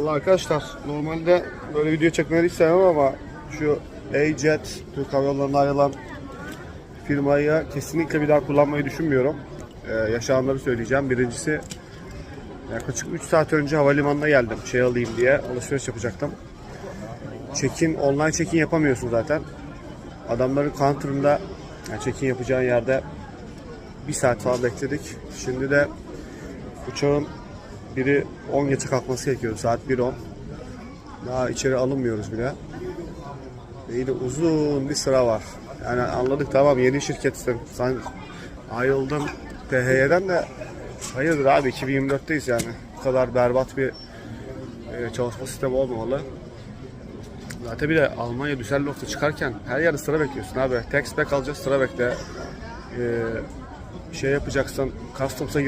Vallahi arkadaşlar normalde böyle video çekmeyi hiç ama şu A-Jet Türk Hava Yolları'na ayrılan firmayı kesinlikle bir daha kullanmayı düşünmüyorum. Ee, yaşananları söyleyeceğim. Birincisi yaklaşık 3 saat önce havalimanına geldim şey alayım diye alışveriş yapacaktım. Check-in, online check-in yapamıyorsun zaten. Adamların counter'ında yani check-in yapacağın yerde bir saat falan bekledik. Şimdi de uçağın biri 10 geçe kalkması gerekiyor. Saat 1.10. Daha içeri alınmıyoruz bile. Ve yine uzun bir sıra var. Yani anladık tamam yeni şirketsin. Sen ayrıldın THY'den de hayırdır abi 2024'teyiz yani. Bu kadar berbat bir e, çalışma sistemi olmamalı. Zaten bir de Almanya Düsseldorf'ta çıkarken her yerde sıra bekliyorsun abi. Tax back alacağız sıra bekle. Ee, şey yapacaksın, customs'a